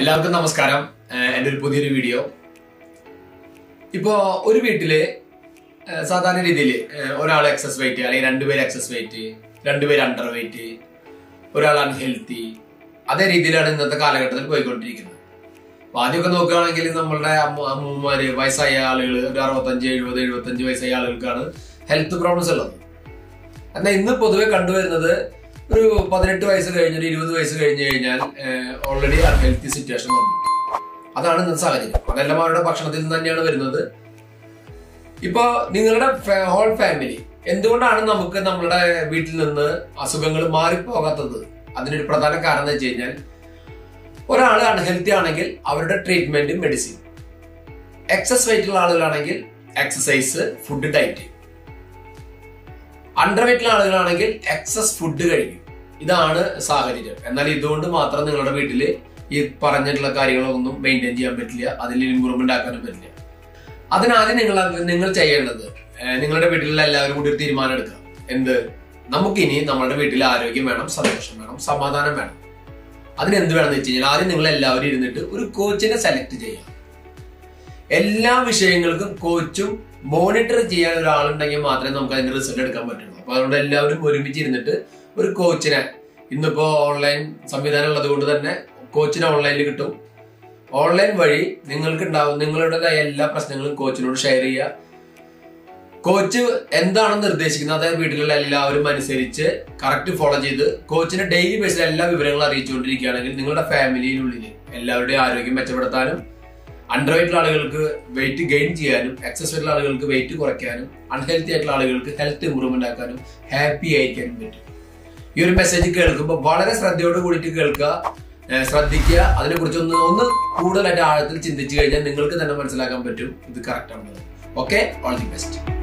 എല്ലാവർക്കും നമസ്കാരം. എന്റെ ഒരു പുതിയൊരു വീഡിയോ. ഇപ്പോൾ ഒരു വീട്ടിൽ സാധാരണ രീതിയിൽ ഒരാൾ എക്സസ് വെയിറ്റ് അല്ലെങ്കിൽ രണ്ടുപേർ എക്സസ് വെയിറ്റ് രണ്ടുപേർ അണ്ടർ വെയിറ്റ് ഒരാൾ അൺഹെൽത്തി അതേ രീതിയിലാണ് ഇന്നത്തെ കാലഘട്ടത്തിൽ പോയിക്കൊണ്ടിരിക്കുന്നത്. അപ്പൊ ആദ്യമൊക്കെ നോക്കുകയാണെങ്കിൽ നമ്മളുടെ അമ്മ വയസ്സായ ആളുകൾ ഒരു അറുപത്തഞ്ച് എഴുപത് എഴുപത്തഞ്ച് വയസ്സായ ആളുകൾക്കാണ് ഹെൽത്ത് പ്രോബ്ലംസ് ഉള്ളത്. എന്നാൽ ഇന്ന് പൊതുവെ കണ്ടുവരുന്നത് ഒരു പതിനെട്ട് വയസ്സ് കഴിഞ്ഞ് ഇരുപത് വയസ്സ് കഴിഞ്ഞ് കഴിഞ്ഞാൽ ഓൾറെഡി അൺഹെൽത്തി സിറ്റുവേഷൻ വന്നു. അതാണ് ഇന്നത്തെ സാഹചര്യം. അതെല്ലാം അവരുടെ ഭക്ഷണത്തിൽ നിന്ന് തന്നെയാണ് വരുന്നത്. ഇപ്പൊ നിങ്ങളുടെ ഹോൾ ഫാമിലി എന്തുകൊണ്ടാണ് നമുക്ക് നമ്മുടെ വീട്ടിൽ നിന്ന് അസുഖങ്ങൾ മാറിപ്പോകാത്തത്? അതിനൊരു പ്രധാന കാരണം എന്ന് വെച്ച് കഴിഞ്ഞാൽ ഒരാൾ അൺഹെൽത്തി ആണെങ്കിൽ അവരുടെ ട്രീറ്റ്മെന്റ് മെഡിസിൻ എക്സസ് വെയിറ്റ് ഉള്ള ആളുകളാണെങ്കിൽ എക്സസൈസ് ഫുഡ് ഡയറ്റ് അണ്ടർ വെയിറ്റുള്ള ആളുകളാണെങ്കിൽ എക്സസ് ഫുഡ് കഴിക്കും. ഇതാണ് സാഹചര്യം. എന്നാൽ ഇതുകൊണ്ട് മാത്രം നിങ്ങളുടെ വീട്ടിൽ ഈ പറഞ്ഞിട്ടുള്ള കാര്യങ്ങളൊന്നും മെയിന്റെയിൻ ചെയ്യാൻ പറ്റില്ല. അതിൽ ഇമ്പ്രൂവ്മെന്റ് ആക്കാനും പറ്റില്ല. അതിനാദ്യം നിങ്ങൾ നിങ്ങൾ ചെയ്യേണ്ടത് നിങ്ങളുടെ വീട്ടിലുള്ള എല്ലാവരും കൂടി ഒരു തീരുമാനം എടുക്കുക. എന്ത്? നമുക്കിനി നമ്മുടെ വീട്ടിൽ ആരോഗ്യം വേണം സന്തോഷം വേണം സമാധാനം വേണം. അതിന് എന്ത് വേണമെന്ന് വെച്ച് കഴിഞ്ഞാൽ ആദ്യം നിങ്ങൾ എല്ലാവരും ഇരുന്നിട്ട് ഒരു കോച്ചിനെ സെലക്ട് ചെയ്യാം എല്ലാ വിഷയങ്ങൾക്കും കോച്ചും മോണിറ്റർ ചെയ്യാൻ ഒരാളുണ്ടെങ്കിൽ മാത്രമേ നമുക്ക് അതിന്റെ റിസൾട്ട് എടുക്കാൻ പറ്റുള്ളൂ. അപ്പൊ അതുകൊണ്ട് എല്ലാവരും ഒരുമിച്ച് ഇരുന്നിട്ട് ഒരു കോച്ചിനെ ഇന്നിപ്പോ ഓൺലൈൻ സംവിധാനം ഉള്ളത് കൊണ്ട് തന്നെ കോച്ചിനെ ഓൺലൈനിൽ കിട്ടും. ഓൺലൈൻ വഴി നിങ്ങൾക്ക് ഉണ്ടാവും നിങ്ങളുടേതായ എല്ലാ പ്രശ്നങ്ങളും കോച്ചിനോട് ഷെയർ ചെയ്യുക. കോച്ച് എന്താണ് നിർദ്ദേശിക്കുന്നത് അതായത് വീട്ടിലുള്ള എല്ലാവരും അനുസരിച്ച് കറക്റ്റ് ഫോളോ ചെയ്ത് കോച്ചിനെ ഡെയിലി ബേസിൽ എല്ലാ വിവരങ്ങളും അറിയിച്ചുകൊണ്ടിരിക്കുകയാണെങ്കിൽ നിങ്ങളുടെ ഫാമിലിയിലുള്ളിൽ എല്ലാവരുടെയും ആരോഗ്യം മെച്ചപ്പെടുത്താനും അണ്ടർ ആളുകൾക്ക് വെയിറ്റ് ഗെയിൻ ചെയ്യാനും എക്സസ് വെയിറ്റുള്ള ആളുകൾക്ക് വെയിറ്റ് കുറയ്ക്കാനും അൺഹെൽത്തി ആയിട്ടുള്ള ആളുകൾക്ക് ഹെൽത്ത് ഇമ്പ്രൂവ്മെന്റ് ആക്കാനും ഹാപ്പി ആയിരിക്കാനും പറ്റും. ഈ ഒരു മെസ്സേജ് കേൾക്കുമ്പോൾ വളരെ ശ്രദ്ധയോട് കൂടിയിട്ട് കേൾക്കുക ശ്രദ്ധിക്കുക. അതിനെ കുറിച്ച് ഒന്ന് ഒന്ന് കൂടുതലായിട്ട് ആഴത്തിൽ ചിന്തിച്ചു കഴിഞ്ഞാൽ നിങ്ങൾക്ക് തന്നെ മനസ്സിലാക്കാൻ പറ്റും. ഇത് കറക്റ്റ് ആണെന്ന് ഓക്കെ ഓൾ ദി ബെസ്റ്റ്